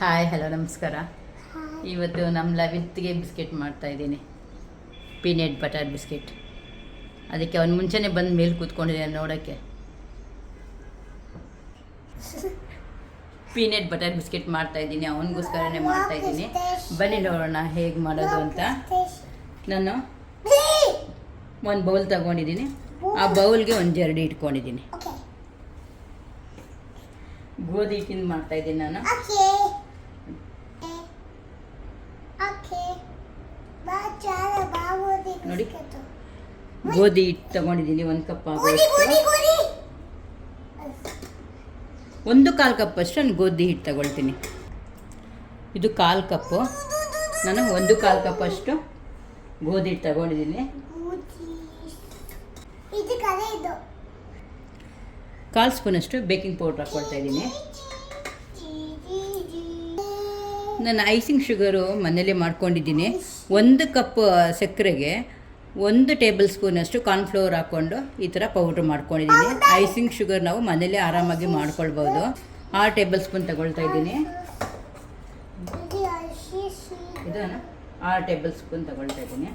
Hi hello ನಮಸ್ಕಾರ. ಇವತ್ತು ನಮ್ಮ ಲವಿತ್ಗೆ ಬಿಸ್ಕೆಟ್ ಮಾಡ್ತಾ ಇದ್ದೀನಿ. Peanut butter biscuit. ಅದಕ್ಕೆ ಅವನು ಮುಂಚೆನೇ ಬಂದು ಮೇಲೆ ಕೂತ್ಕೊಂಡಿದ್ದಾನೆ ನೋಡೋಕ್ಕೆ. ಪೀನಟ್ ಬಟರ್ ಬಿಸ್ಕೆಟ್ ಮಾಡ್ತಾ ಇದ್ದೀನಿ ಅವನಿಗೋಸ್ಕರನೇ ಮಾಡ್ತಾ ಇದ್ದೀನಿ. ಬನ್ನಿ ನೋಡೋಣ ಹೇಗೆ ಮಾಡೋದು ಅಂತ. ನಾನು ಒಂದು ಬೌಲ್ ತಗೊಂಡಿದ್ದೀನಿ. ಆ ಬೌಲ್ಗೆ ಒಂದು ಜರಡಿ ಇಟ್ಕೊಂಡಿದ್ದೀನಿ. ಗೋಧಿ ಹಿಟ್ಟಿಂದ ಮಾಡ್ತಾ ಇದ್ದೀನಿ ನಾನು. ನೋಡಿ. ಗೋಧಿ ಹಿಟ್ಟು ತಗೊಂಡಿದ್ದೀನಿ ಒಂದು ಕಪ್ ಆಗೋಷ್ಟು ಒಂದು ಕಾಲು ಕಪ್ ಅಷ್ಟು ನಾನು ಗೋಧಿ ಹಿಟ್ಟು ತಗೊಳ್ತೀನಿ. ಇದು ಕಾಲು ಕಪ್ಪು. ನಾನು ಒಂದು ಕಾಲು ಕಪ್ ಅಷ್ಟು ಗೋಧಿ ಹಿಟ್ಟು ತಗೊಂಡಿದ್ದೀನಿ. ಇದು ಸ್ಪೂನ್ ಅಷ್ಟು ಕಾಲು ಸ್ಪೂನಷ್ಟು ಬೇಕಿಂಗ್ ಪೌಡ್ರ್ ಹಾಕೊಳ್ತಾ ಇದ್ದೀನಿ. ನಾನು ಐಸಿಂಗ್ ಶುಗರು ಮನೇಲಿ ಮಾಡ್ಕೊಂಡಿದ್ದೀನಿ. ಒಂದು ಕಪ್ ಸಕ್ಕರೆಗೆ ಒಂದು ಟೇಬಲ್ ಸ್ಪೂನಷ್ಟು ಕಾರ್ನ್ಫ್ಲವರ್ ಹಾಕ್ಕೊಂಡು ಈ ಥರ ಪೌಡ್ರ್ ಮಾಡ್ಕೊಂಡಿದ್ದೀನಿ. ಐಸಿಂಗ್ ಶುಗರ್ ನಾವು ಮನೇಲಿ ಆರಾಮಾಗಿ ಮಾಡ್ಕೊಳ್ಬೋದು. ಆರು ಟೇಬಲ್ ಸ್ಪೂನ್ ತಗೊಳ್ತಾ ಇದ್ದೀನಿ. ಇದನ್ನು ಆರು ಟೇಬಲ್ ಸ್ಪೂನ್ ತಗೊಳ್ತಾ ಇದ್ದೀನಿ.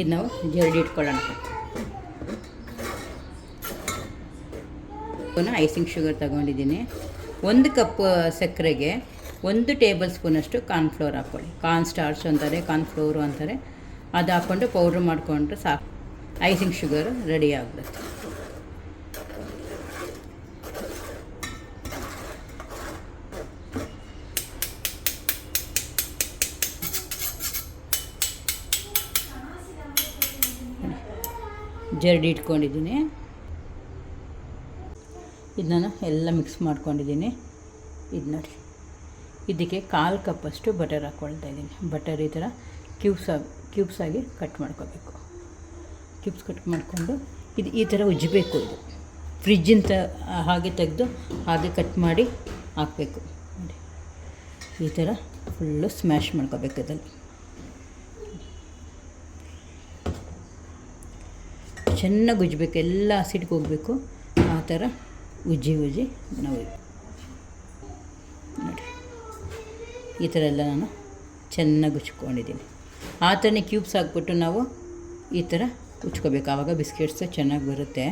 ಇದು ನಾವು ಜರಡಿ ಇಟ್ಕೊಳ್ಳೋಣ. ಪುನಃ ಐಸಿಂಗ್ ಶುಗರ್ ತಗೊಂಡಿದ್ದೀನಿ. ಒಂದು ಕಪ್ ಸಕ್ಕರೆಗೆ ಒಂದು ಟೇಬಲ್ ಸ್ಪೂನಷ್ಟು ಕಾರ್ನ್ಫ್ಲೋರ್ ಹಾಕ್ಕೊಳ್ಳಿ. ಕಾರ್ನ್ ಸ್ಟಾರ್ಚ್ ಅಂತಾರೆ ಕಾರ್ನ್ಫ್ಲೋರು ಅಂತಾರೆ. ಅದು ಹಾಕ್ಕೊಂಡು ಪೌಡ್ರ್ ಮಾಡಿಕೊಂಡ್ರೆ ಸಾಕು. ಐಸಿಂಗ್ ಶುಗರ್ ರೆಡಿ ಆಗ್ಬಿಡುತ್ತೆ. ಜರಡಿ ಇಟ್ಕೊಂಡಿದ್ದೀನಿ. ಇದು ನಾನು ಎಲ್ಲ ಮಿಕ್ಸ್ ಮಾಡ್ಕೊಂಡಿದ್ದೀನಿ. ಇದು ನೋಡಿ. ಇದಕ್ಕೆ ಕಾಲು ಕಪ್ಪಷ್ಟು ಬಟರ್ ಹಾಕ್ಕೊಳ್ತಾ ಇದ್ದೀನಿ. ಬಟರ್ ಈ ಥರ ಕ್ಯೂಬ್ಸ್ ಆಗಿ ಕ್ಯೂಬ್ಸ್ ಆಗಿ ಕಟ್ ಮಾಡ್ಕೋಬೇಕು. ಕ್ಯೂಬ್ಸ್ ಕಟ್ ಮಾಡಿಕೊಂಡು ಇದು ಈ ಥರ ಉಜ್ಜಬೇಕು ಇದು. ಫ್ರಿಜ್ಜಿಂದ ಹಾಗೆ ತೆಗೆದು ಹಾಗೆ ಕಟ್ ಮಾಡಿ ಹಾಕಬೇಕು. ನೋಡಿ. ಈ ಥರ ಫುಲ್ಲು ಸ್ಮ್ಯಾಶ್ ಮಾಡ್ಕೋಬೇಕು ಇದನ್ನು ಚೆನ್ನಾಗಿ ಉಜ್ಜಬೇಕು. ಎಲ್ಲ ಹಸಿಟ್ಗೆ ಹೋಗಬೇಕು. ಆ ಥರ ಉಜ್ಜಿ ಉಜ್ಜಿ ನಾವು ನೋಡಿ ಈ ಥರ ಎಲ್ಲ ನಾನು ಚೆನ್ನಾಗಿ ಉಚ್ಕೊಂಡಿದ್ದೀನಿ. ಆ ಥರನೇ ಕ್ಯೂಬ್ಸ್ ಹಾಕ್ಬಿಟ್ಟು ನಾವು ಈ ಥರ ಉಚ್ಕೋಬೇಕು. ಆವಾಗ ಬಿಸ್ಕೆಟ್ಸ್ ಚೆನ್ನಾಗಿ ಬರುತ್ತೆ.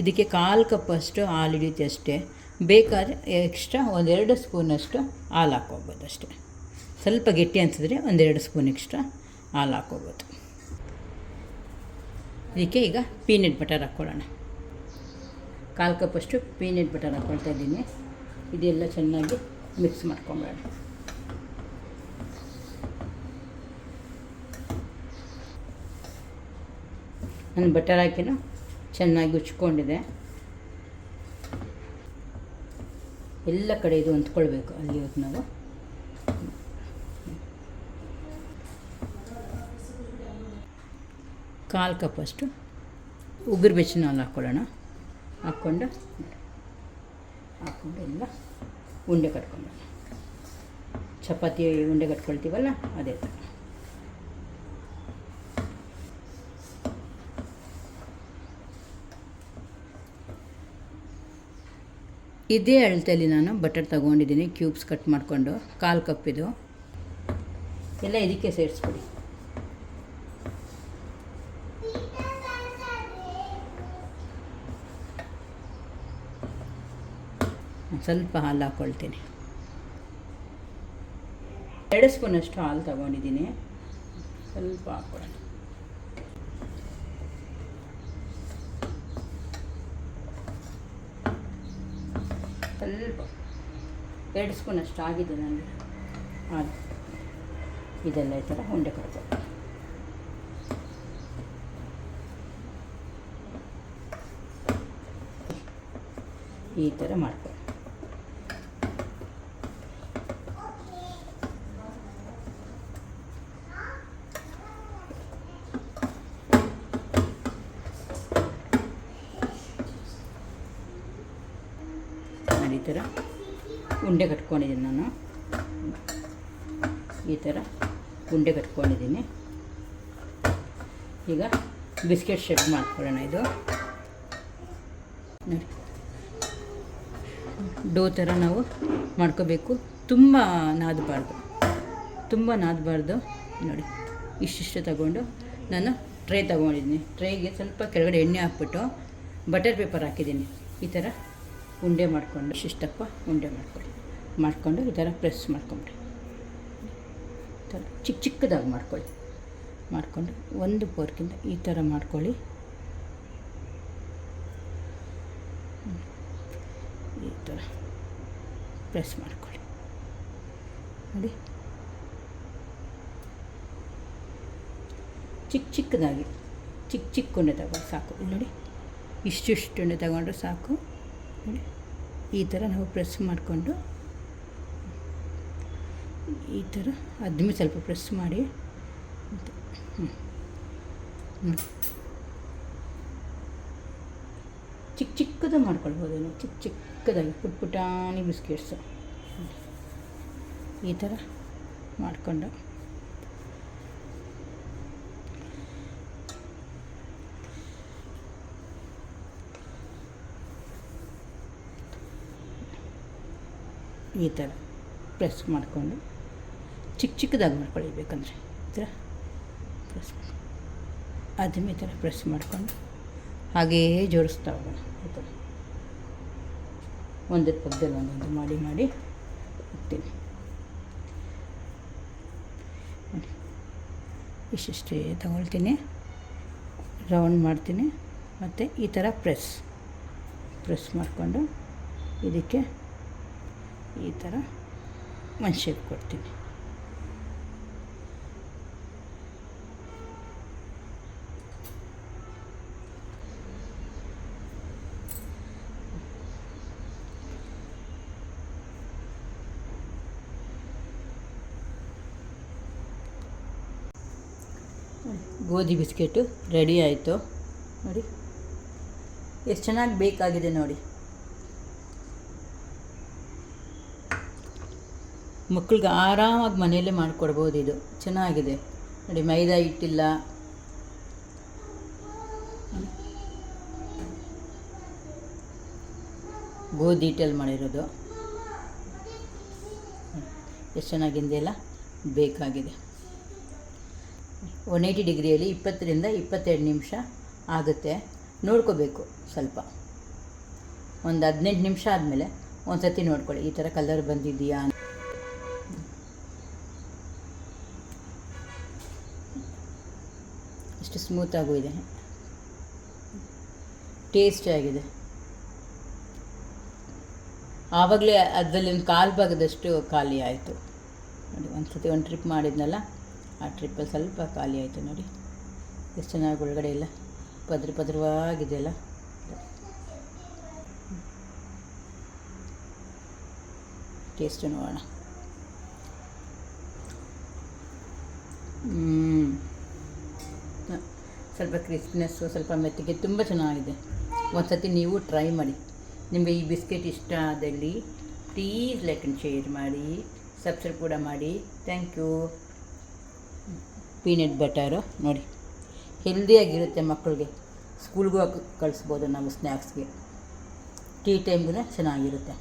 ಇದಕ್ಕೆ ಕಾಲು ಕಪ್ಪಷ್ಟು ಹಾಲು ಹಿಡಿಯುತ್ತೆ ಅಷ್ಟೇ. ಬೇಕಾದರೆ ಎಕ್ಸ್ಟ್ರಾ ಒಂದೆರಡು ಸ್ಪೂನಷ್ಟು ಹಾಲು ಹಾಕ್ಕೋಬೋದು ಅಷ್ಟೇ. ಸ್ವಲ್ಪ ಗಟ್ಟಿ ಅನಿಸಿದ್ರೆ ಒಂದೆರಡು ಸ್ಪೂನ್ ಎಕ್ಸ್ಟ್ರಾ ಹಾಲು ಹಾಕ್ಕೋಬೋದು. ಇದಕ್ಕೆ ಈಗ ಪೀನಟ್ ಬಟರ್ ಹಾಕ್ಕೊಳ್ಳೋಣ. ಕಾಲು ಕಪ್ಪಷ್ಟು ಪೀನಟ್ ಬಟರ್ ಹಾಕ್ಕೊಳ್ತಾ ಇದ್ದೀನಿ. ಇದೆಲ್ಲ ಚೆನ್ನಾಗಿ ಮಿಕ್ಸ್ ಮಾಡ್ಕೊಂಬೇಡ ನಾನು ಬಟರ್ ಹಾಕಿನೂ ಚೆನ್ನಾಗಿ ಉಚ್ಕೊಂಡಿದೆ. ಎಲ್ಲ ಕಡೆ ಇದು ಹೊಂದ್ಕೊಳ್ಬೇಕು ಅಲ್ಲಿ ಇವತ್ತು ನಾವು. ಕಾಲು ಕಪ್ಪಷ್ಟು ಉಗುರು ಬೆಚ್ಚಿನ ಹಾಲು ಹಾಕ್ಕೊಳ್ಳೋಣ ಹಾಕ್ಕೊಂಡು ಹಾಕ್ಕೊಂಡು ಎಲ್ಲ ಉಂಡೆ ಕಟ್ಕೊಂಡು. ಚಪಾತಿ ಉಂಡೆ ಕಟ್ಕೊಳ್ತೀವಲ್ಲ, ಅದೇ ಥರ ಇದೇ ಅಳತೆಯಲ್ಲಿ ನಾನು ಬಟರ್ ತಗೊಂಡಿದ್ದೀನಿ, ಕ್ಯೂಬ್ಸ್ ಕಟ್ ಮಾಡಿಕೊಂಡು, ಕಾಲು ಕಪ್ಪಿದು. ಎಲ್ಲ ಇದಕ್ಕೆ ಸೇರಿಸ್ಬಿಡಿ. ಸ್ವಲ್ಪ ಹಾಲು ಹಾಕ್ಕೊಳ್ತೀನಿ ಎರಡು ಸ್ಪೂನಷ್ಟು ಹಾಲು ತಗೊಂಡಿದ್ದೀನಿ. ಸ್ವಲ್ಪ ಹಾಕ್ಕೊಳ್ಳೋಣ ಸ್ವಲ್ಪ. ಎರಡು ಸ್ಪೂನಷ್ಟು ಆಗಿದೆ ನನಗೆ ಹಾಲು. ಇದೆಲ್ಲ ಈ ಥರ ಉಂಡೆ ಕಟ್ಕೊ ಈ ಥರ ಮಾಡ್ಕೊ ನಾನು ಈ ಥರ ಉಂಡೆ ಕಟ್ಕೊಂಡಿದ್ದೀನಿ ನಾನು. ಈ ಥರ ಉಂಡೆ ಕಟ್ಕೊಂಡಿದ್ದೀನಿ. ಈಗ ಬಿಸ್ಕೆಟ್ ಶೇಪ್ ಮಾಡ್ಕೊಳ್ಳೋಣ ಇದು. ನೋಡಿ. ಡೋ ಥರ ನಾವು ಮಾಡ್ಕೋಬೇಕು. ತುಂಬ ನಾದಬಾರ್ದು. ತುಂಬ ನಾದಬಾರ್ದು. ನೋಡಿ, ಇಷ್ಟಿಷ್ಟು ತಗೊಂಡು ನಾನು ಟ್ರೇ ತಗೊಂಡಿದ್ದೀನಿ. ಟ್ರೇಗೆ ಸ್ವಲ್ಪ ಕೆಳಗಡೆ ಎಣ್ಣೆ ಹಾಕ್ಬಿಟ್ಟು ಬಟರ್ ಪೇಪರ್ ಹಾಕಿದ್ದೀನಿ. ಈ ಥರ ಉಂಡೆ ಮಾಡಿಕೊಂಡು ಶಿಷ್ಟಪ್ಪ ಉಂಡೆ ಮಾಡ್ಕೊಳ್ಳಿ. ಮಾಡಿಕೊಂಡು ಈ ಥರ ಪ್ರೆಸ್ ಮಾಡ್ಕೊಂಬಿಡಿ. ಥರ ಚಿಕ್ಕ ಚಿಕ್ಕದಾಗಿ ಮಾಡ್ಕೊಳ್ಳಿ. ಮಾಡಿಕೊಂಡು ಒಂದು ಪೋರ್ಕಿಂದ ಈ ಥರ ಮಾಡ್ಕೊಳ್ಳಿ. ಈ ಥರ ಪ್ರೆಸ್ ಮಾಡ್ಕೊಳ್ಳಿ. ನೋಡಿ. ಚಿಕ್ಕ ಚಿಕ್ಕದಾಗಿ, ಚಿಕ್ಕ ಚಿಕ್ಕ ಉಣ್ಣೆ ತಗೊಂಡು ಸಾಕು. ನೋಡಿ, ಇಷ್ಟಿಷ್ಟು ಉಂಡೆ ತಗೊಂಡ್ರೆ ಸಾಕು. ನೋಡಿ ಈ ಥರ ನಾವು ಪ್ರೆಸ್ ಮಾಡಿಕೊಂಡು ಈ ಥರ ಅದ್ಮೇಲೆ ಸ್ವಲ್ಪ ಪ್ರೆಸ್ ಮಾಡಿ ಹ್ಞೂ ನೋಡಿ ಚಿಕ್ಕ ಚಿಕ್ಕದು ಮಾಡ್ಕೊಳ್ಬೋದು ನೀವು ಚಿಕ್ಕ ಚಿಕ್ಕದಾಗಿ ಪುಟ್ ಪುಟಾಣಿ ಬಿಸ್ಕೆಟ್ಸು ಈ ಥರ ಮಾಡಿಕೊಂಡು ಈ ಥರ ಪ್ರೆಸ್ ಮಾಡಿಕೊಂಡು ಚಿಕ್ಕ ಚಿಕ್ಕದಾಗಿ ಮಾಡ್ಕೊಳ್ಳಿ ಬೇಕಂದರೆ ಈ ಥರ ಪ್ರೆಸ್ ಅದನ್ನು ಈ ಥರ ಪ್ರೆಸ್ ಮಾಡಿಕೊಂಡು ಹಾಗೇ ಜೋಡಿಸ್ತಾ ಹೋಗೋಣ. ಈ ಪಕ್ಕದಲ್ಲಿ ಒಂದೊಂದು ಮಾಡಿ ಮಾಡಿ ಹೋಗ್ತೀನಿ ಇಷ್ಟಿಷ್ಟೇ ತಗೊಳ್ತೀನಿ. ರೌಂಡ್ ಮಾಡ್ತೀನಿ. ಮತ್ತು ಈ ಥರ ಪ್ರೆಸ್ ಪ್ರೆಸ್ ಮಾಡಿಕೊಂಡು ಇದಕ್ಕೆ ಈ ಥರ ಒಂದು ಶೇಪ್ ಕೊಡ್ತೀನಿ. ಗೋಧಿ ಬಿಸ್ಕೆಟು ರೆಡಿ ಆಯಿತು. ನೋಡಿ ಎಷ್ಟು ಚೆನ್ನಾಗಿ ಬೇಕಾಗಿದೆ ನೋಡಿ. ಮಕ್ಕಳಿಗೆ ಆರಾಮಾಗಿ ಮನೆಯಲ್ಲೇ ಮಾಡಿಕೊಡ್ಬೋದು ಇದು. ಚೆನ್ನಾಗಿದೆ. ನೋಡಿ, ಮೈದಾ ಹಿಟ್ಟಿಲ್ಲ. ಗೋಧಿ ಹಿಟ್ಟಲ್ಲಿ ಮಾಡಿರೋದು. ಎಷ್ಟು ಚೆನ್ನಾಗಿದೆಯಲ್ಲ ಬೇಕಾಗಿದೆ. ಒನ್ ಏಯ್ಟಿ ಡಿಗ್ರಿಯಲ್ಲಿ ಇಪ್ಪತ್ತರಿಂದ ಇಪ್ಪತ್ತೆರಡು ನಿಮಿಷ ಆಗುತ್ತೆ. ನೋಡ್ಕೋಬೇಕು ಸ್ವಲ್ಪ. ಒಂದು ಹದಿನೆಂಟು ನಿಮಿಷ ಆದಮೇಲೆ ಒಂದು ಸತಿ ನೋಡ್ಕೊಳ್ಳಿ. ಈ ಥರ ಕಲರ್ ಬಂದಿದೆಯಾ ಇದೆ ಟೇಸ್ಟಿ ಆಗಿದೆ. ಆವಾಗಲೇ ಅದರಲ್ಲಿ ಒಂದು ಕಾಲು ಭಾಗದಷ್ಟು ಖಾಲಿ ಆಯಿತು. ನೋಡಿ ಒಂದು ಸತಿ ಒಂದು ಟ್ರಿಪ್ ಮಾಡಿದ್ನಲ್ಲ, ಆ ಟ್ರಿಪ್ಪಲ್ಲಿ ಸ್ವಲ್ಪ ಖಾಲಿ ಆಯಿತು ನೋಡಿ. ಎಷ್ಟು ಚೆನ್ನಾಗಿ ಒಳಗಡೆ ಇಲ್ಲ ಪದ್ರ ಪದ್ರವಾಗಿದೆಯಲ್ಲ ಟೇಸ್ಟ್ ನೋಡೋಣ. ಹ್ಮ್. ಸ್ವಲ್ಪ ಕ್ರಿಸ್ಪಿನೆಸ್ಸು ಸ್ವಲ್ಪ ಮೆತ್ತಿಗೆ ತುಂಬ ಚೆನ್ನಾಗಿದೆ. ಒಂದು ಸತಿ ನೀವು ಟ್ರೈ ಮಾಡಿ. ನಿಮಗೆ ಈ ಬಿಸ್ಕೆಟ್ ಇಷ್ಟ ಆದಲ್ಲಿ ಪ್ಲೀಸ್ ಲೈಕ್ ಆ್ಯಂಡ್ ಶೇರ್ ಮಾಡಿ ಸಬ್ಸ್ಕ್ರೈಬ್ ಕೂಡ ಮಾಡಿ. ಥ್ಯಾಂಕ್ ಯು ಪೀನಟ್ ಬಟರು ನೋಡಿ. ಹೆಲ್ದಿಯಾಗಿರುತ್ತೆ ಮಕ್ಕಳಿಗೆ. ಸ್ಕೂಲ್ಗೂ ಕಳಿಸ್ಬೋದು ನಾವು ಸ್ನ್ಯಾಕ್ಸ್ಗೆ ಟೀ ಟೈಮ್ಗೂ ಚೆನ್ನಾಗಿರುತ್ತೆ.